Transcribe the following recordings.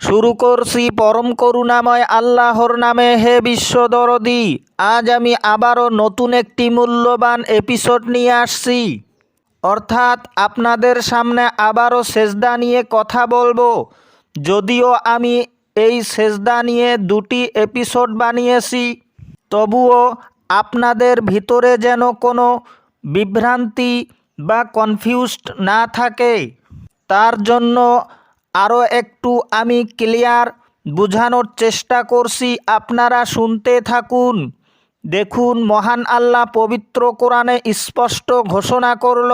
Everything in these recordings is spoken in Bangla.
শুরু করছি পরম করুণাময় আল্লাহর নামে, হে বিশ্বদরদি আজ আমি আবারও নতুন একটি মূল্যবান এপিসোড নিয়ে আসছি। অর্থাৎ আপনাদের সামনে আবারও সেজদা নিয়ে কথা বলব। যদিও আমি এই সেজদা নিয়ে দুটি এপিসোড বানিয়েছি, তবুও আপনাদের ভিতরে যেন কোনো বিভ্রান্তি বা কনফিউজড না থাকে। তার জন্য আরও একটু আমি ক্লিয়ার বোঝানোর চেষ্টা করছি, আপনারা শুনতে থাকুন। দেখুন, মহান আল্লাহ পবিত্র কোরআনে স্পষ্ট ঘোষণা করল,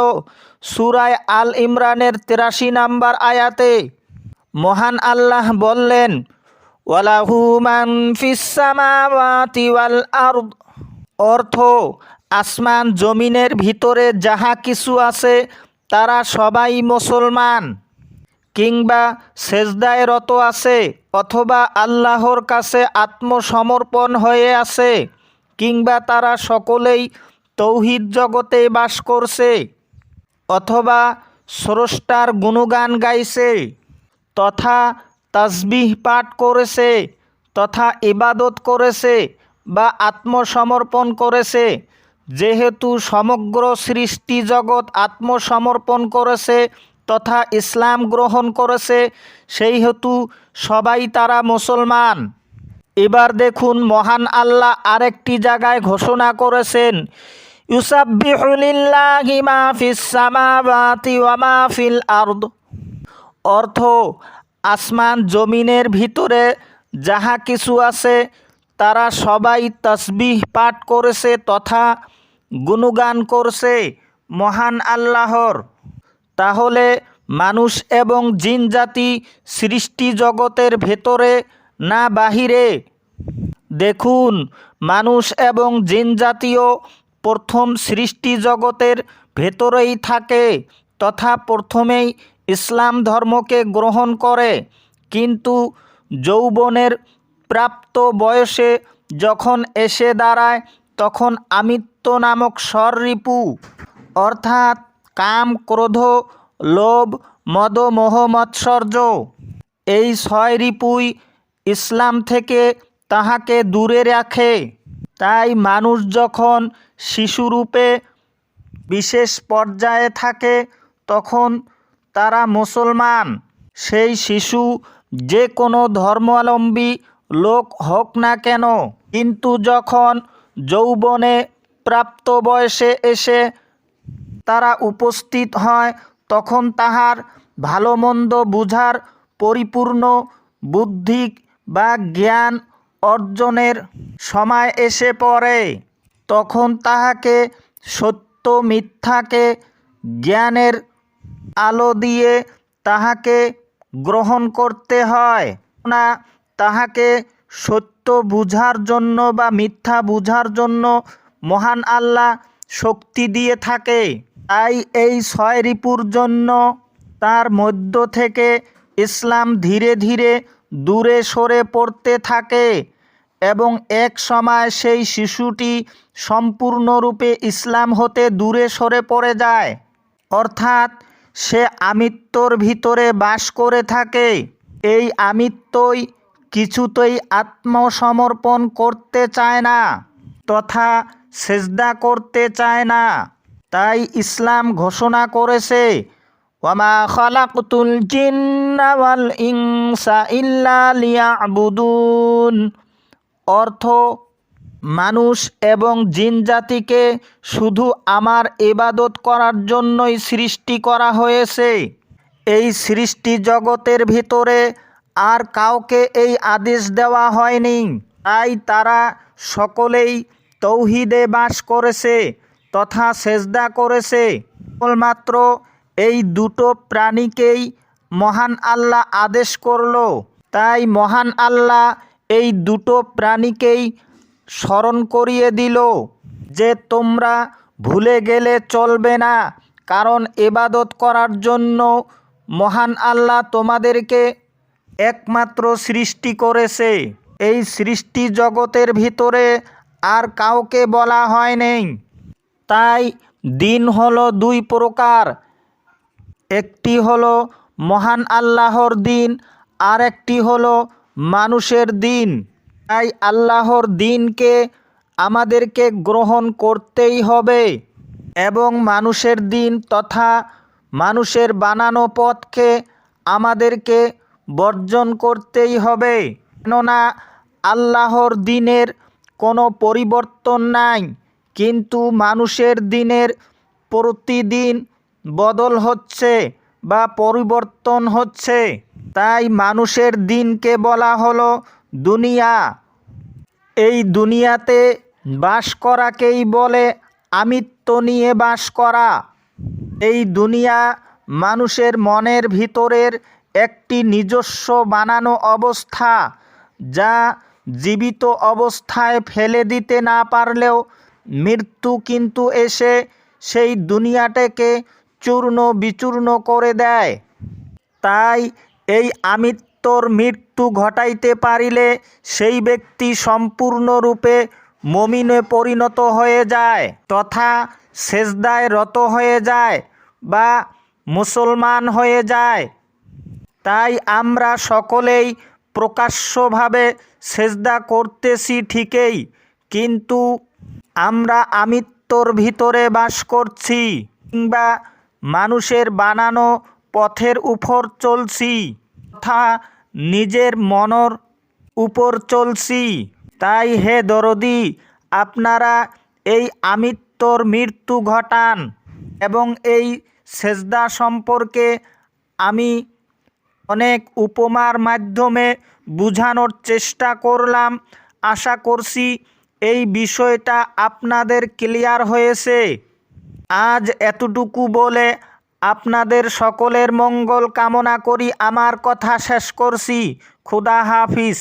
সুরায় আল ইমরানের তেরাশি নাম্বার আয়াতে। মহান আল্লাহ বললেন অর্থ, আসমান জমিনের ভিতরে যাহা কিছু আছে, তারা সবাই মুসলমান। কিংবা সেজদায় রত আছে অথবা আল্লাহর কাছে আত্মসমর্পণ হয়ে আছে, কিংবা তারা সকলেই তৌহিদ জগতে বাস করছে অথবা স্রষ্টার গুণগান গাইছে, তথা তাসবিহ পাঠ করেছে, তথা ইবাদত করেছে বা আত্মসমর্পণ করেছে। যেহেতু সমগ্র সৃষ্টি জগৎ আত্মসমর্পণ করেছে তথা ইসলাম গ্রহণ করেছে, সেই হেতু সবাই তারা মুসলমান। এবার দেখুন, মহান আল্লাহ আরেকটি জায়গায় ঘোষণা করেছেন ইউসাব্বিহুলিল্লাহি মা ফিস সামাওয়াতি ওয়া মা অর্থ, আসমান জমিনের ভিতরে যাহা কিছু আছে, তারা সবাই তসবিহ পাঠ করেছে তথা গুণগান করছে মহান আল্লাহর। তাহলে মানুষ এবং জিন জাতি সৃষ্টি জগতের ভেতরে না বাহিরে? দেখুন, মানুষ এবং জিন জাতীয় প্রথম সৃষ্টি জগতের ভেতরেই থাকে, তথা প্রথমেই ইসলাম ধর্মকে গ্রহণ করে। কিন্তু যৌবনের প্রাপ্ত বয়সে যখন এসে দাঁড়ায়, তখন আমিত্ব নামক স্বররিপু অর্থাৎ কাম, ক্রোধ, লোভ, মদ, মোহ, মৎসর্য। এই ছয় রিপুই ইসলাম থেকে তাহাকে দূরে রাখে। তাই মানুষ যখন শিশুরূপে বিশেষ পর্যায়ে থাকে, তখন তারা মুসলমান। সেই শিশু যে কোনো ধর্মাবলম্বী লোক হোক না কেন, কিন্তু যখন যৌবনে প্রাপ্ত বয়সে এসে তারা উপস্থিত হয়, তখন তাহার ভালো মন্দ বুঝার পরিপূর্ণ বুদ্ধি বা জ্ঞান অর্জনের সময় এসে পড়ে। তখন তাহাকে সত্য মিথ্যাকে জ্ঞানের আলো দিয়ে তাহাকে গ্রহণ করতে হয়। না, তাহাকে সত্য বুঝার জন্য বা মিথ্যা বুঝার জন্য মহান আল্লাহ শক্তি দিয়ে থাকে। তাই এই ছয় রিপুর জন্য তার মধ্য থেকে ইসলাম ধীরে ধীরে দূরে সরে পড়তে থাকে এবং এক সময় সেই শিশুটি সম্পূর্ণরূপে ইসলাম হতে দূরে সরে পড়ে যায়। অর্থাৎ সে আমিত্বর ভিতরে বাস করে থাকে। এই আমিত্বই কিছুতেই আত্মসমর্পণ করতে চায় না, তথা সেজদা করতে চায় না। তাই ইসলাম ঘোষণা করেছে, ওয়ামা খালাকতুল জিন্না ওয়াল ইনসা ইল্লা লিয়াবুদুন। অর্থ, মানুষ এবং জিন জাতিকে শুধু আমার এবাদত করার জন্যই সৃষ্টি করা হয়েছে। এই সৃষ্টি জগতের ভিতরে আর কাউকে এই আদেশ দেওয়া হয়নি। তাই তারা সকলেই তৌহিদে বাস করেছে। তথা সেজদা করেছে। কেবলমাত্র এই দুটো প্রাণীকেই মহান আল্লাহ আদেশ করল। তাই মহান আল্লাহ এই দুটো প্রাণীকেই স্মরণ করিয়ে দিল যে তোমরা ভুলে গেলে চলবে না, কারণ এবাদত করার জন্য মহান আল্লাহ তোমাদেরকে একমাত্র সৃষ্টি করেছে। এই সৃষ্টি জগতের ভিতরে আর কাউকে বলা হয়নি তাই দিন হলো দুই প্রকার। একটি হলো মহান আল্লাহর দিন আর একটি হলো মানুষের দিন। তাই আল্লাহর দিনকে আমাদেরকে গ্রহণ করতেই হবে এবং মানুষের দিন তথা মানুষের বানানো পথকে আমাদেরকে বর্জন করতেই হবে। কেননা আল্লাহর দিনের কোনো পরিবর্তন নাই। কিন্তু মানুষের দিনের প্রতিদিন বদল হচ্ছে বা পরিবর্তন হচ্ছে। তাই মানুষের দিনকে বলা হলো দুনিয়া। এই দুনিয়াতে বাস করাকেই বলে আমিত্ব নিয়ে বাস করা। এই দুনিয়া মানুষের মনের ভিতরের একটি নিজস্ব বানানো অবস্থা, যা জীবিত অবস্থায় ফেলে দিতে না পারলেও মৃত্যু কিন্তু এসে সেই দুনিয়াটাকে চূর্ণ বিচূর্ণ করে দেয়। তাই এই আমিত্বর মৃত্যু ঘটাইতে পারিলে সেই ব্যক্তি সম্পূর্ণরূপে মমিনে পরিণত হয়ে যায়, তথা সেজদায় রত হয়ে যায় বা মুসলমান হয়ে যায়। তাই আমরা সকলেই প্রকাশ্যভাবে সেজদা করতেছি ঠিকই, কিন্তু আমরা আমিত্বর ভিতরে বাস করছি কিংবা মানুষের বানানো পথের উপর চলছি, তথা নিজের মনর উপর চলছি। তাই হে দরদি, আপনারা এই আমিত্বর মৃত্যু ঘটান এবং এই সেজদা সম্পর্কে আমি অনেক উপমার মাধ্যমে বোঝানোর চেষ্টা করলাম। আশা করছি এই বিষয়টা আপনাদের ক্লিয়ার হয়েছে। আজ এতটুকু বলে আপনাদের সকলের মঙ্গল কামনা করি। আমার কথা শেষ করছি। খুদা হাফিজ।